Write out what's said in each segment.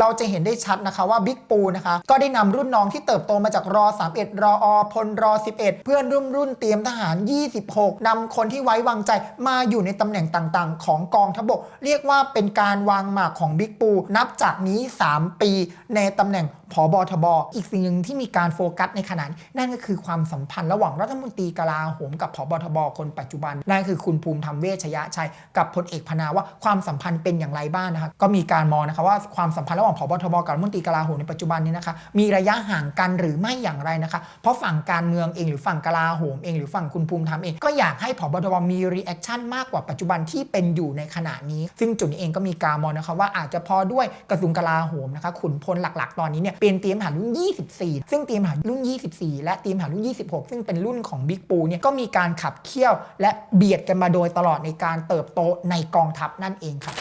เราจะเห็นได้ชัดนะคะว่าบิ๊กปูนะคะก็ได้นำรุ่นน้องที่เติบโตมาจากรอ 31 รออพลรอ 11 เพื่อนรุ่นรุ่นเตรียมทหาร 26นำคนที่ไว้วางใจมาอยู่ในตำแหน่งต่างๆ ของกองทัพบก เรียกว่าเป็นการวางหมากของบิ๊กปู นับจากนี้ 3 ปีในตำแหน่งผบทบอีกสิ่งหนึ่งที่มีการโฟกัสในขณะนี้นั่นก็คือความสัมพันธ์ระหว่างรัฐมนตรีกลาโหมกับผบทบคนปัจจุบัน นั่นคือคุณภูมิธรรมเวชยชัย กับพลเอกพนาว่าความสัมพันธ์เป็นอย่างไรบ้างนะคะก็มีการมองนะคะว่าความสัมพันธ์ระหว่างผบทบกับรัฐมนตรีกลาโหมในปัจจุบันนี้นะคะมีระยะห่างกันหรือไม่อย่างไรนะคะ เพราะฝั่งการเมืองเองหรือฝั่งกลาโหมเองหรือฝั่งคุณภูมิธรรมเองก็อยากให้ผบทบมีรีแอคชั่นมากกว่าปัจจุบันที่เป็นอยู่ในขณะนี้ ซึ่งจุดนี้เองก็มีการมองนะคะว่าอาจจะพอด้วยกระทรวงกลาโหมนะคะขุนพลหลักๆ ตอนนี้เนี่ยเป็นเตรียมทหารรุ่น 24 ซึ่งเตรียมทหารรุ่น 24 และเตรียมทหารรุ่น 26 ซึ่งเป็นรุ่นของบิ๊กปูเนี่ยก็มีการขับเคี่ยว และเบียดกันมาโดยตลอดในการเติบโตในกองทัพนั่นเองค่ะ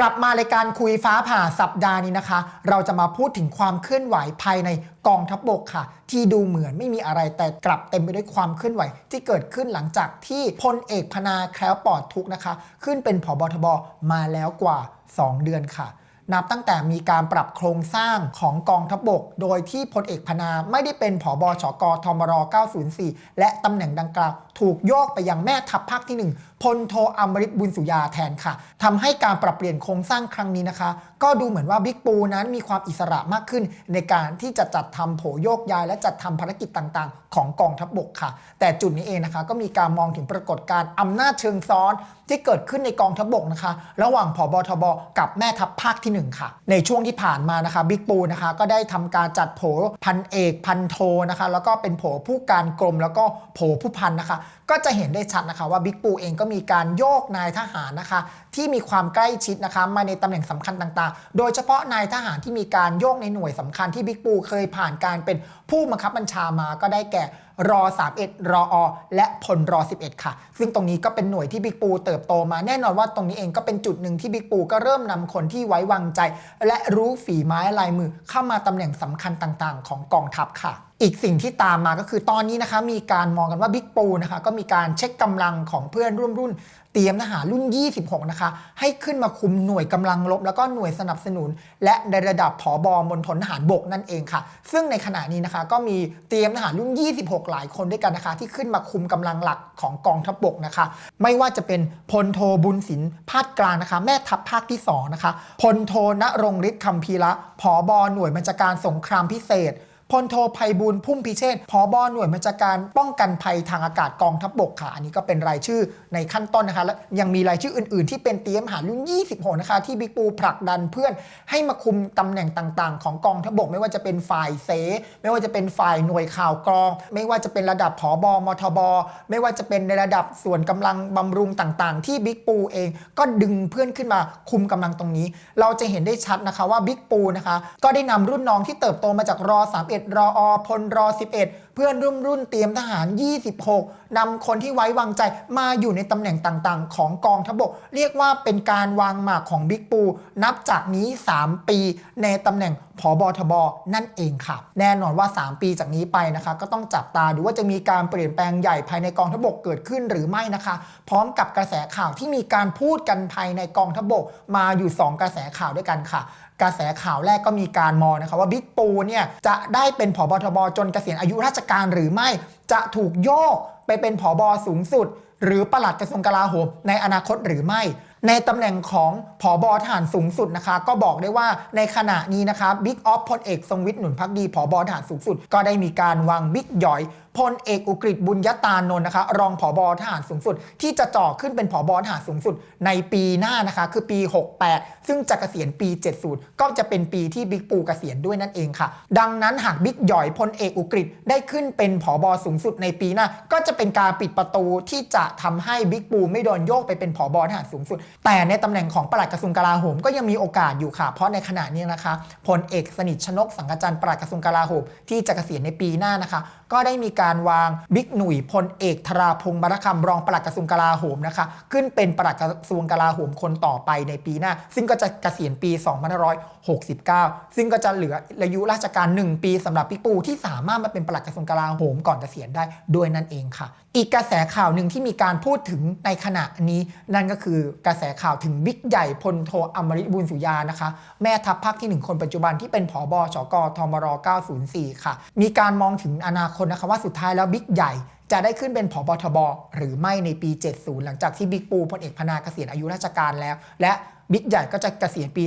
กลับมารายการคุยฟ้าผ่าสัปดาห์นี้นะคะ เราจะมาพูดถึงความเคลื่อนไหวภายในกองทัพบกค่ะ ที่ดูเหมือนไม่มีอะไรแต่กลับเต็มไปด้วยความเคลื่อนไหว ที่เกิดขึ้นหลังจากที่พลเอกพนาแคล้วปลอดทุกนะคะ ขึ้นเป็นผบทบมาแล้วกว่า 2 เดือนค่ะนับตั้งแต่มีการปรับโครงสร้างของกองทัพบกโดยที่พลเอกพนาไม่ได้เป็นผอบชกทมร904 และตำแหน่งดังกล่าว ถูกโยกไปยังแม่ทัพภาคที่1 พลโทอมริตบุญสุยาแทนค่ะทำให้การปรับเปลี่ยนโครงสร้างครั้งนี้นะคะ ก็ดูเหมือนว่าบิ๊กปูนั้นมีความอิสระมากขึ้น ในการที่จะจัดทำโผโยกย้าย และจัดทำภารกิจต่างๆ ของกองทัพบกค่ะ แต่จุดนี้เองนะคะ ก็มีการมองถึงปรากฏการณ์อำนาจเชิงซ้อนที่เกิดขึ้นในกองทัพบกนะคะ ระหว่างผบทบกับแม่ทัพภาคที่ 1 ค่ะ ในช่วงที่ผ่านมานะคะบิ๊กปูนะคะก็ได้ทำการจัดโผพันเอกพันโทนะคะแล้วก็เป็นโผผู้การกรมแล้วก็โผผู้พันนะคะ ก็จะเห็นได้ชัดนะคะว่าบิ๊กปูเองก็มีการโยกนายทหารนะคะ ที่มีความใกล้ชิดนะคะมาในตำแหน่งสำคัญต่างๆ โดยเฉพาะนายทหารที่มีการโยกในหน่วยสำคัญที่บิ๊กปูเคยผ่านการเป็นผู้บังคับบัญชามาก็ได้แก่รอ 31 รออ และพลรอ 11 ค่ะ ซึ่งตรงนี้ก็เป็นหน่วยที่บิ๊กปูเติบโตมาแน่นอนว่าตรงนี้เองก็เป็นจุดหนึ่งที่บิ๊กปูก็เริ่มนำคนที่ไว้วางใจ และรู้ฝีไม้ลายมือเข้ามาตำแหน่งสำคัญต่างๆ ของกองทัพค่ะ อีกสิ่งที่ตามมาก็คือตอนนี้นะคะมีการมองกันว่าบิ๊กปูนะคะก็มีการเช็คกำลังของเพื่อนร่วมรุ่น เตรียมทหารรุ่น 26 นะคะ ให้ขึ้นมาคุมหน่วยกำลังรบแล้วก็หน่วยสนับสนุน และในระดับผอบอมณฑลทหารบกนั่นเองค่ะ ซึ่งในขณะนี้นะคะก็มีเตรียมทหารรุ่น 26 หลายคนด้วยกันนะคะ ที่ขึ้นมาคุมกำลังหลักของกองทัพบกนะคะ ไม่ว่าจะเป็นพลโทบุญสินพาดกลางนะคะ แม่ทัพภาคที่สองนะคะพลโทณรงฤทธิ์คำพีระผอบอหน่วยบัญชาการสงครามพิเศษ พลโทภัยบูลย์พุ่มพิเชษฐ์ผอบอหน่วยบัญชาการป้องกันภัยทางอากาศกองทัพบกค่ะอันนี้ก็เป็นรายชื่อในขั้นต้นนะคะและยังมีรายชื่ออื่นๆ ที่เป็นเตรียมหารุ่น26นะคะที่บิ๊กปูผลักดันเพื่อนให้มาคุมตำแหน่งต่างๆ ของกองทัพบก ไม่ว่าจะเป็นฝ่ายเส ไม่ว่าจะเป็นฝ่ายหน่วยข่าวกรอง ไม่ว่าจะเป็นระดับผอบอมทบไม่ว่าจะเป็นในระดับส่วนกำลังบำรุงต่างๆ ที่บิ๊กปูเองก็ดึงเพื่อนขึ้นมาคุมกำลังตรงนี้ เราจะเห็นได้ชัดนะคะว่าบิ๊กปูนะคะก็ได้นำรุ่นน้องที่เติบโตมาจากรอ1 รออพลรอ 11 เพื่อนรุ่นรุ่นเตรียมทหาร 26นำคนที่ไว้วางใจมาอยู่ในตำแหน่งต่างๆ ของกองทัพบก เรียกว่าเป็นการวางหมากของบิ๊กปู นับจากนี้ 3 ปีในตำแหน่งผอบทบนั่นเองค่ะแน่นอนว่า 3 ปีจากนี้ไปนะคะก็ต้องจับตาดูว่าจะมีการเปลี่ยนแปลงใหญ่ภายในกองทัพบกเกิดขึ้นหรือไม่นะคะ พร้อมกับกระแสข่าวที่มีการพูดกันภายในกองทัพบกมาอยู่ 2 กระแสข่าวด้วยกันค่ะ กระแสข่าวแรกก็มีการมองนะคะว่าบิ๊กปูเนี่ยจะได้เป็นผบทบจนเกษียณอายุราชการหรือไม่ จะถูกโยกไปเป็นผบสูงสุด หรือปลัดกระทรวงกลาโหมในอนาคตหรือไม่ ในตำแหน่งของผอบทหารสูงสุดนะคะ ก็บอกได้ว่าในขณะนี้นะคะบิ๊กออฟพลเอกทรงวิทย์หนุนพักดีผอบทหารสูงสุด ก็ได้มีการวางบิ๊กหยอย พลเอกอุกฤษบุญยตานนท์นะคะ รองผอบทหารสูงสุด ที่จะจ่อขึ้นเป็นผอบทหารสูงสุด ในปีหน้านะคะ คือปี 68 ซึ่งจะเกษียณปี 70 ก็จะเป็นปีที่บิ๊กปูเกษียณด้วยนั่นเองค่ะ ดังนั้นหากบิ๊กหย่อยพลเอกอุกฤษได้ขึ้นเป็นผอบสูงสุดในปีหน้า ก็จะเป็นการปิดประตูที่จะทำให้บิ๊กปูไม่โดนโยกไปเป็นผอบทหารสูงสุด แต่ในตำแหน่งของปลัดกระทรวงกลาโหมก็ยังมีโอกาสอยู่ค่ะ เพราะในขณะนี้นะคะพลเอกสนิทชนกสังกัจจันทร์ปลัดกระทรวงกลาโหมที่จะเกษียณในปีหน้านะคะ ก็ได้มีการการวางบิ๊กหนุ่ยพลเอกธราพงศ์บรคำรองปลัดกระทรวงกลาโหมนะคะ ขึ้นเป็นปลัดกระทรวงกลาโหมคนต่อไปในปีหน้า ซึ่งก็จะเกษียณปี2569 ซึ่งก็จะเหลืออายุราชการ 1 ปีสำหรับปิ๊กปูที่สามารถมาเป็นปลัดกระทรวงกลาโหมก่อนเกษียณได้ด้วยนั่นเองค่ะ อีกกระแสข่าวหนึ่งที่มีการพูดถึงในขณะนี้ นั่นก็คือกระแสข่าวถึงบิ๊กใหญ่พลโทอมริบุญสุยานะคะ แม่ทัพภาคที่ 1 คนปัจจุบันที่เป็นผอบชกทมร 904 ค่ะ มีการมองถึงอนาคตนะคะว่าสุดท้ายแล้วบิ๊กใหญ่จะได้ขึ้นเป็นผบทบ หรือไม่ในปี 70 หลังจากที่บิ๊กปูพลเอกพนาเกษียณอายุราชการแล้ว และบิ๊กใหญ่ก็จะเกษียณปี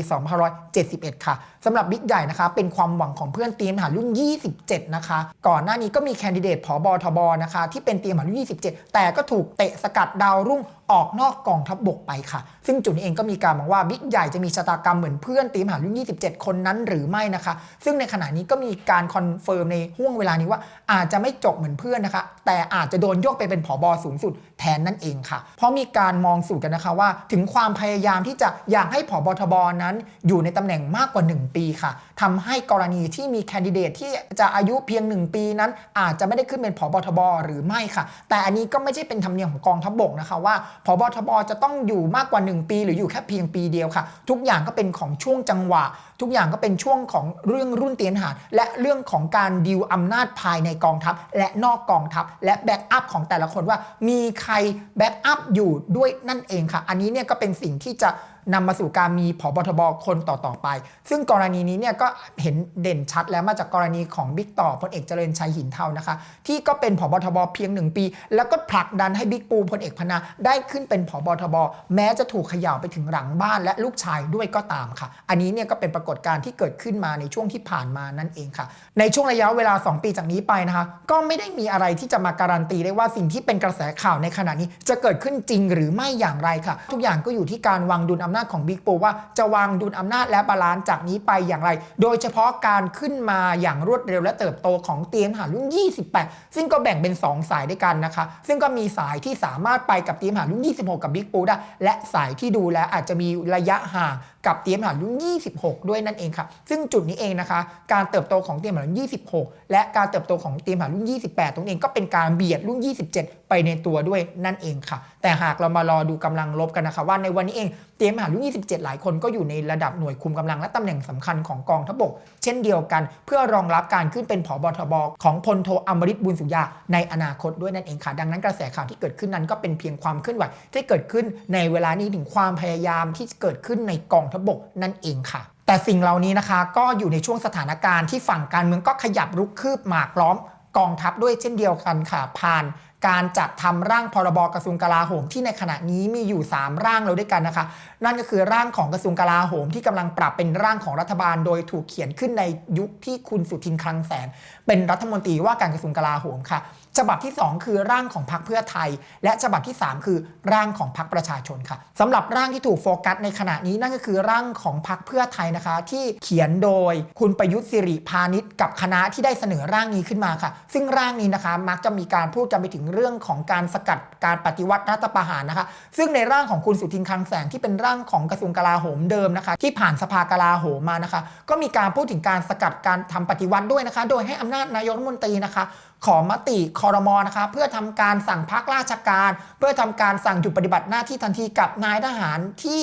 2571 ค่ะ สำหรับบิ๊กใหญ่นะคะ เป็นความหวังของเพื่อนเตรีมหารุ่น 27 นะคะ ก่อนหน้านี้ก็มีแคนดิเดตผบทบนะคะ ที่เป็นเตรีมหารุ่น 27 แต่ก็ถูกเตะสกัดดาวรุ่งออกนอกกองทัพบบกไปค่ะ ซึ่งจุดนี้เองก็มีการมองว่าบิ๊กใหญ่จะมีชะตากรรมเหมือนเพื่อนเตรีมหารุ่น 27 คนนั้นหรือไม่นะคะ ซึ่งในขณะนี้ก็มีการคอนเฟิร์มในห่วงเวลานี้ว่าอาจจะไม่จบเหมือนเพื่อนนะคะ แต่อาจจะโดนโยกไปเป็นผอบสูงสุดแทนนั่นเองค่ะ เพราะมีการมองสู่กันนะคะว่า ถึงความพยายามที่จะอยากให้ผอบทบนั้นอยู่ในตำแหน่งมากกว่า 1ปีค่ะทำให้กรณีที่มีแคนดิเดตที่จะอายุเพียง 1 ปีนั้น อาจจะไม่ได้ขึ้นเป็นผอบทบหรือไม่ค่ะ แต่อันนี้ก็ไม่ใช่เป็นธรรมเนียมของกองทัพบกนะคะว่าผบทบจะต้องอยู่มากกว่า 1 ปี หรืออยู่แค่เพียงปีเดียวค่ะ ทุกอย่างก็เป็นของช่วงจังหวะ ทุกอย่างก็เป็นช่วงของเรื่องรุ่นเตียนหารและเรื่องของการดิวอำนาจภายในกองทัพ และนอกกองทัพ และแบ็กอัพของแต่ละคนว่ามีใครแบ็กอัพอยู่ด้วยนั่นเองค่ะ อันนี้เนี่ยก็เป็นสิ่งที่จะ นำมาสู่การมีผบทบคนต่อๆไป ซึ่งกรณีนี้เนี่ยก็เห็นเด่นชัดแล้วมาจากกรณีของบิ๊กต่อพลเอกเจริญชัยหินเทานะคะ ที่ก็เป็นผบทบเพียงหนึ่งปี แล้วก็ผลักดันให้บิ๊กปูพลเอกพนาได้ขึ้นเป็นผบทบแม้จะถูกขย่าไปถึงหลังบ้านและลูกชายด้วยก็ตามค่ะ อันนี้เนี่ยก็เป็นปรากฏการณ์ที่เกิดขึ้นมาในช่วงที่ผ่านมานั่นเองค่ะ ในช่วงระยะเวลา 2 ปีจากนี้ไปนะคะ ก็ไม่ได้มีอะไรที่จะมาการันตีได้ว่าสิ่งที่เป็นกระแสข่าวในขณะนี้ จะเกิดขึ้นจริงหรือไม่อย่างไรค่ะ ทุกอย่างก็อยู่ที่การวางดุลอำนาจของบิ๊กปูว่าจะวางดุลอำนาจและบาลานซ์จากนี้ไปอย่างไร โดยเฉพาะการขึ้นมาอย่างรวดเร็วและเติบโตของเตียมหารุ่น 28 ซึ่งก็แบ่งเป็น 2 สายด้วยกันนะคะ ซึ่งก็มีสายที่สามารถไปกับเตียมหารุ่น 26 กับบิ๊กปูได้ และสายที่ดูแลอาจจะมีระยะห่างกับเตียมหารุ่น 26 ด้วยนั่นเองค่ะ ซึ่งจุดนี้เองนะคะ การเติบโตของเตียมหารุ่น 26 และการเติบโตของเตียมหารุ่น 28 ตรงเองก็เป็นการเบียดรุ่น 27 ไปในตัวด้วยนั่นเองค่ะ แต่หากเรามารอดูกำลังลบกันนะคะว่าในวันนี้เองเตรียมทหารรุ่น27 หลายคนก็อยู่ในระดับหน่วยคุมกำลังและตำแหน่งสำคัญของกองทัพบก เช่นเดียวกัน เพื่อรองรับการขึ้นเป็นผบทบของพลโทอมริตบุญสุยาในอนาคตด้วยนั่นเองค่ะ ดังนั้นกระแสข่าวที่เกิดขึ้นนั้นก็เป็นเพียงความเคลื่อนไหวที่เกิดขึ้นในเวลานี้ถึงความพยายามที่เกิดขึ้นในกองทัพบกนั่นเองค่ะแต่สิ่งเหล่านี้นะคะก็อยู่ในช่วงสถานการณ์ที่ฝั่งการเมืองก็ขยับรุกคืบหมากล้อมกองทัพด้วยเช่นเดียวกันค่ะผ่าน การจัดทำร่างพรบกระทรวงกลาโหมที่ในขณะนี้มีอยู่ 3 ร่างแล้วด้วยกันนะคะ นั่นก็คือร่างของกระทรวงกลาโหมที่กำลังปรับเป็นร่างของรัฐบาล โดยถูกเขียนขึ้นในยุคที่คุณสุทินคลังแสง เป็นรัฐมนตรีว่าการกระทรวงกลาโหมค่ะ ฉบับที่ 2 คือร่างของพรรคเพื่อไทย และฉบับที่ 3 คือร่างของพรรคประชาชนค่ะสำหรับร่างที่ถูกโฟกัสในขณะนี้นั่นก็คือร่างของพรรคเพื่อไทยนะคะ ที่เขียนโดยคุณประยุทธ์สิริพานิชกับคณะที่ได้เสนอร่างนี้ขึ้นมาค่ะ ซึ่งร่างนี้นะคะมักจะมีการพูดกันไปถึงเรื่องของการสกัดการปฏิวัติรัฐประหารนะคะ ซึ่งในร่างของคุณสุทินคลังแสงที่เป็นร่างของกระทรวงกลาโหมเดิมนะคะ ที่ผ่านสภากลาโหมมานะคะ ก็มีการพูดถึงการสกัดการทำปฏิวัติด้วยนะคะ โดยให้อำนาจนายกรัฐมนตรีนะคะ ขอมติคอรมอนะคะ เพื่อทำการสั่งพักราชการ เพื่อทำการสั่งหยุดปฏิบัติหน้าที่ทันทีกับนายทหารที่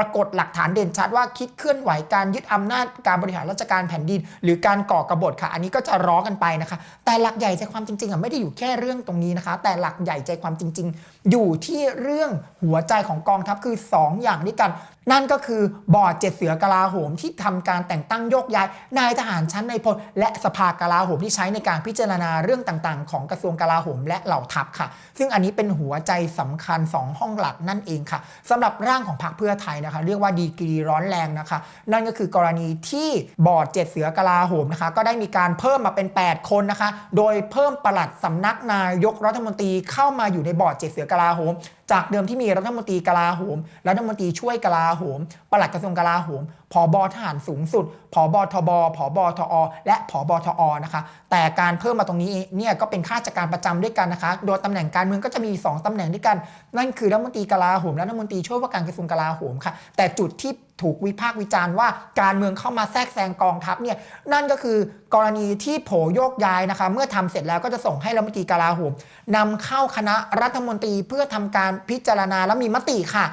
ปรากฏหลักฐานเด่นชัดว่าคิดเคลื่อนไหวการยึดอำนาจการบริหารราชการแผ่นดิน หรือการก่อกบฏค่ะ อันนี้ก็จะร้อกันไปนะคะ แต่หลักใหญ่ใจความจริงๆอะไม่ได้อยู่แค่เรื่องตรงนี้นะคะ แต่หลักใหญ่ใจความจริง ๆ อยู่ที่เรื่องหัวใจของกองทัพคือ 2 อย่างด้วยกัน นั่นก็คือบอร์ดเจ็ดเสือกลาโหมที่ทำการแต่งตั้งโยกย้ายนายทหารชั้นในพลและสภากลาโหมที่ใช้ในการพิจารณาเรื่องต่างๆ ของกระทรวงกลาโหมและเหล่าทัพค่ะ ซึ่งอันนี้เป็นหัวใจสำคัญ 2 ห้องหลักนั่นเองค่ะสำหรับร่างของพรรคเพื่อไทยนะคะ เรียกว่าดีกรีร้อนแรงนะคะ นั่นก็คือกรณีที่บอร์ดเจ็ดเสือกลาโหมนะคะ ก็ได้มีการเพิ่มมาเป็น 8 คนนะคะ โดยเพิ่มปลัดสำนักนายกรัฐมนตรีเข้ามาอยู่ในบอร์ดเจ็ดเสือกลาโหม จากเดิมที่มีรัฐมนตรีกลาโหม รัฐมนตรีช่วยกลาโหม ปลัดกระทรวงกลาโหมผอบอทหารสูงสุดผอบอทบผอบอทอ และผอบอทอนะคะ แต่การเพิ่มมาตรงนี้เนี่ยก็เป็นข้าราชการประจำด้วยกันนะคะ โดยตำแหน่งการเมืองก็จะมี 2ตำแหน่งด้วยกัน นั่นคือรัฐมนตรีกลาโหม รัฐมนตรีช่วยว่าการกระทรวงกลาโหมค่ะ แต่จุดที่ ถูกวิพากษ์วิจารณ์ว่าการเมืองเข้ามาแทรกแซงกองทัพเนี่ยนั่นก็คือกรณีที่โผโยกย้ายนะคะ เมื่อทำเสร็จแล้วก็จะส่งให้รัฐมนตรีกลาโหมนำเข้าคณะรัฐมนตรีเพื่อทำการพิจารณาและมีมติค่ะ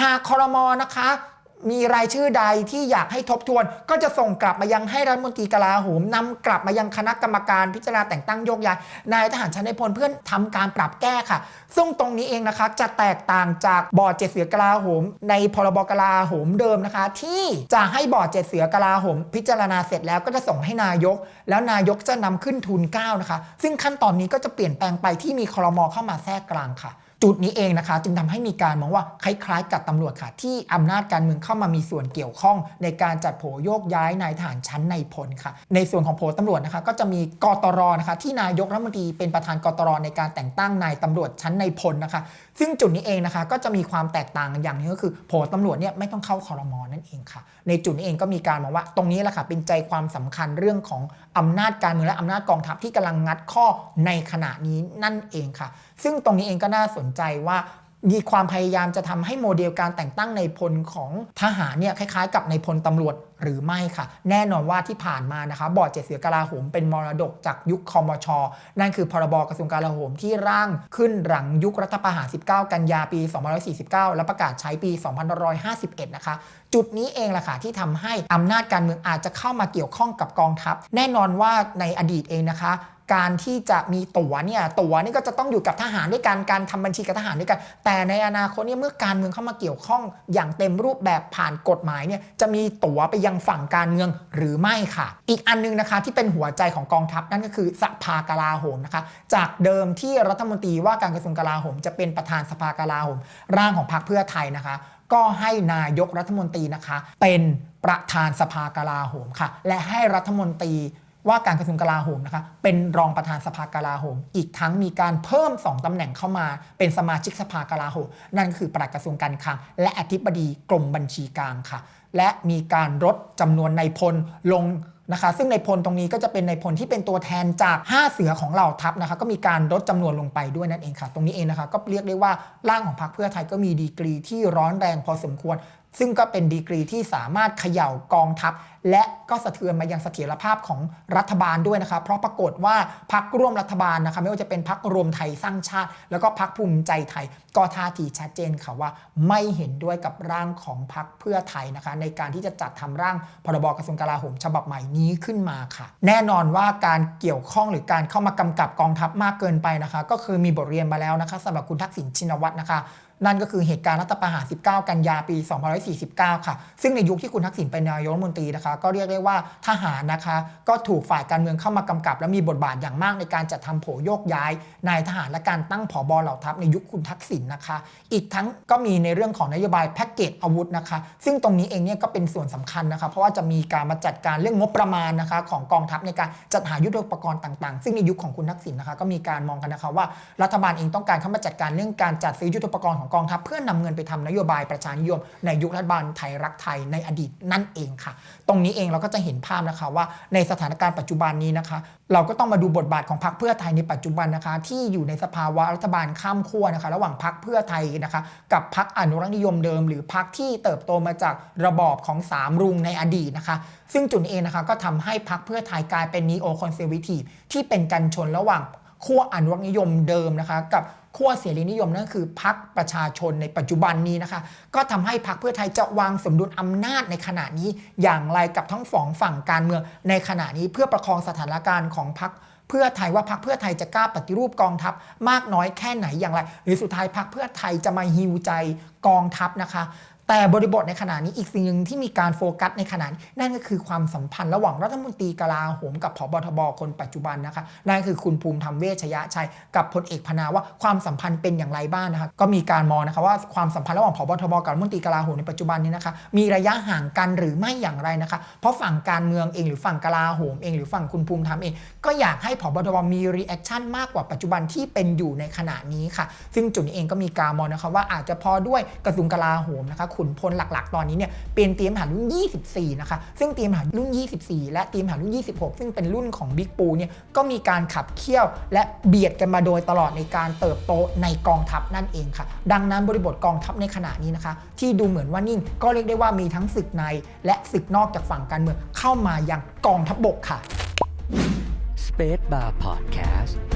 หากครมอนะคะ มีรายชื่อใดที่อยากให้ทบทวน ก็จะส่งกลับมายังให้รัฐมนตรีกลาโหมนำกลับมายังคณะกรรมการพิจารณาแต่งตั้งโยกย้ายนายทหารชั้นในพลเพื่อทำการปรับแก้ค่ะ ซึ่งตรงนี้เองนะคะจะแตกต่างจากบอร์ดเจ็ดเสือกลาโหม ในพรบกลาโหมเดิมนะคะ ที่จะให้บอร์ดเจ็ดเสือกลาโหม พิจารณาเสร็จแล้วก็จะส่งให้นายก แล้วนายกจะนำขึ้นทูลเก้านะคะซึ่งขั้นตอนนี้ก็จะเปลี่ยนแปลงไปที่มีครมเข้ามาแทรกกลางค่ะ จุดนี้เองนะคะ จึงทำให้มีการมองว่าคล้ายๆ กับตำรวจค่ะ ที่อำนาจการเมืองเข้ามามีส่วนเกี่ยวข้อง ในการจัดโผโยกย้ายนายทหารชั้นในพลค่ะ ในส่วนของโผตำรวจนะคะ ก็จะมีกตรนะคะที่นายกรัฐมนตรีเป็นประธานกตรในการแต่งตั้งนายตำรวจชั้นในพลนะคะ ซึ่งจุดนี้เองนะคะ ก็จะมีความแตกต่างอย่างนึงก็คือโผตำรวจเนี่ยไม่ต้องเข้าคอรมอนั่นเองค่ะ ในจุดนี้เองก็มีการมองว่าตรงนี้แหละค่ะเป็นใจความสำคัญเรื่องของอำนาจการเมืองและอำนาจกองทัพที่กำลังงัดข้อในขณะนี้นั่นเองค่ะซึ่งตรงนี้เองก็น่าสนใจว่ามีความพยายามจะทำให้โมเดลการแต่งตั้งในพลของทหารเนี่ยคล้ายๆ กับในพลตำรวจหรือไม่ค่ะ แน่นอนว่าที่ผ่านมานะคะบอร์ดเจ็ดเสือกลาโหมเป็นมรดกจากยุคคอมช นั่นคือพรบกระทรวงกลาโหมที่ร่างขึ้นหลังยุครัฐประหาร 19 กันยาปี 2549 และประกาศใช้ปี 2551 นะคะ จุดนี้เองแหละค่ะที่ทำให้อำนาจการเมืองอาจจะเข้ามาเกี่ยวข้องกับกองทัพ แน่นอนว่าในอดีตเองนะคะ การที่จะมีตั๋วเนี่ยตั๋วนี่ก็จะต้องอยู่กับทหารด้วยกันการทำบัญชีกับทหารด้วยกันแต่ในอนาคตเนี่ยเมื่อการเมืองเข้ามาเกี่ยวข้องอย่างเต็มรูปแบบผ่านกฎหมายเนี่ยจะมีตั๋วไปยังฝั่งการเมืองหรือไม่ค่ะ อีกอันนึงนะคะที่เป็นหัวใจของกองทัพนั่นก็คือสภากลาโหมนะคะ จากเดิมที่รัฐมนตรีว่าการกระทรวงกลาโหม จะเป็นประธานสภากลาโหม ร่างของพรรคเพื่อไทยนะคะ ก็ให้นายกรัฐมนตรีนะคะ เป็นประธานสภากลาโหมค่ะ และให้รัฐมนตรี ว่าการกระทรวงกลาโหมนะคะเป็นรองประธานสภากลาโหม อีกทั้งมีการเพิ่ม 2ตำแหน่งเข้ามาเป็นสมาชิกสภากลาโหม นั่นคือปลัดกระทรวงการคลัง และอธิบดีกรมบัญชีกลางค่ะ และมีการลดจำนวนนายพลลงนะคะซึ่งในพลตรงนี้ก็จะเป็นในพลที่เป็นตัวแทนจาก 5 เสือของเหล่าทัพนะคะก็มีการลดจำนวนลงไปด้วยนั่นเองค่ะ ตรงนี้เองนะคะก็เรียกได้ว่าร่างของพรรคเพื่อไทยก็มีดีกรีที่ร้อนแรงพอสมควร ซึ่งก็เป็นดีกรีที่สามารถเขย่ากองทัพ และก็สะเทือนมายังเสถียรภาพของรัฐบาลด้วยนะคะเพราะปรากฏว่าพักร่วมรัฐบาลนะคะไม่ว่าจะเป็นพักรวมไทยสร้างชาติ แล้วก็พักภูมิใจไทย ก็ท่าทีชัดเจนค่ะว่าไม่เห็นด้วยกับร่างของพักเพื่อไทยนะคะ ในการที่จะจัดทำร่างพรบกระทรวงกลาโหมฉบับใหม่นี้ขึ้นมาค่ะ แน่นอนว่าการเกี่ยวข้องหรือการเข้ามากำกับกองทัพมากเกินไปนะคะ ก็คือมีบทเรียนมาแล้วนะคะสำหรับคุณทักษิณชินวัตรนะคะนั่นก็คือเหตุการณ์รัฐประหาร 19 กันยาปี 2549 ค่ะ ซึ่งในยุคที่คุณทักษิณเป็นนายกรัฐมนตรีนะคะก็เรียกได้ว่าทหารนะคะ ก็ถูกฝ่ายการเมืองเข้ามากำกับ และมีบทบาทอย่างมากในการจัดทำโผโยกย้ายนายทหารและการตั้งผอบอเหล่าทัพในยุคคุณทักษิณนะคะ อีกทั้งก็มีในเรื่องของนโยบายแพ็กเกจอาวุธนะคะ ซึ่งตรงนี้เองเนี่ยก็เป็นส่วนสำคัญนะคะ เพราะว่าจะมีการมาจัดการเรื่องงบประมาณนะคะของกองทัพในการจัดหายุทธปกรณ์ต่างๆ ซึ่งในยุคของคุณทักษิณนะคะ ก็มีการมองกันนะคะว่ารัฐบาลเองต้องการเข้ามาจัดการเรื่องการจัดซื้อยุทธปกรณ์ของกองทัพเพื่อนำเงินไปทำนโยบายประชานิยม ในยุครัฐบาลไทยรักไทยในอดีตนั่นเองค่ะ ตรงนี้เองเราก็จะเห็นภาพนะคะว่าในสถานการณ์ปัจจุบันนี้นะคะ เราก็ต้องมาดูบทบาทของพรรคเพื่อไทยในปัจจุบันนะคะ ที่อยู่ในสภาวะรัฐบาลข้ามขั้วนะคะ ระหว่างพรรคเพื่อไทยนะคะ กับพรรคอนุรักษนิยมเดิม หรือพรรคที่เติบโตมาจากระบอบของสามรุงในอดีตนะคะ ซึ่งจุดนี้เองนะคะก็ทำให้พรรคเพื่อไทยกลายเป็นนีโอคอนเซอร์วทีฟที่เป็นกันชนระหว่างขั้วอนุรักษนิยมเดิมนะคะ กับ ขั้วเสรีนิยมนั่นคือพรรคประชาชนในปัจจุบันนี้นะคะ ก็ทำให้พรรคเพื่อไทยจะวางสมดุลอำนาจในขณะนี้อย่างไรกับทั้งสองฝั่งการเมืองในขณะนี้เพื่อประคองสถานการณ์ของพรรคเพื่อไทยว่าพรรคเพื่อไทยจะกล้าปฏิรูปกองทัพมากน้อยแค่ไหนอย่างไร หรือสุดท้ายพรรคเพื่อไทยจะมาฮิวใจกองทัพนะคะ แต่บริบทในขณะนี้อีกสิ่งหนึ่งที่มีการโฟกัสในขณะนี้นั่นก็คือความสัมพันธ์ระหว่างรัฐมนตรีกลาโหมกับผบทบคนปัจจุบันนะคะนั่นคือคุณภูมิธรรมเวชยชัยกับพลเอกพนาว่าความสัมพันธ์เป็นอย่างไรบ้างนะคะก็มีการมองนะคะว่าความสัมพันธ์ระหว่างผบทบกับรัฐมนตรีกลาโหมในปัจจุบันนี้นะคะมีระยะห่างกันหรือไม่อย่างไรนะคะ เพราะฝั่งการเมืองเองหรือฝั่งกลาโหมเองหรือฝั่งคุณภูมิธรรมเองก็อยากให้ผบทบมีรีแอคชั่นมากกว่าปัจจุบันที่เป็นอยู่ในขณะนี้ค่ะ ซึ่งจุดนี้เองก็มีการมองนะคะว่าอาจจะพอด้วยกระทรวงกลาโหมนะคะขุนพลหลักๆ ตอนนี้เนี่ยเป็นเตรียมหารุ่น 24 นะคะ ซึ่งเตรียมหารุ่น 24 และเตรียมหารุ่น 26 ซึ่งเป็นรุ่นของบิ๊กปูเนี่ยก็มีการขับเคี่ยว และเบียดกันมาโดยตลอดในการเติบโตในกองทัพนั่นเองค่ะ ดังนั้นบริบทกองทัพในขณะนี้นะคะ ที่ดูเหมือนว่านิ่งก็เรียกได้ว่ามีทั้งศึกใน และศึกนอกจากฝั่งการเมืองเข้ามายังกองทัพบกค่ะ Space Bar Podcast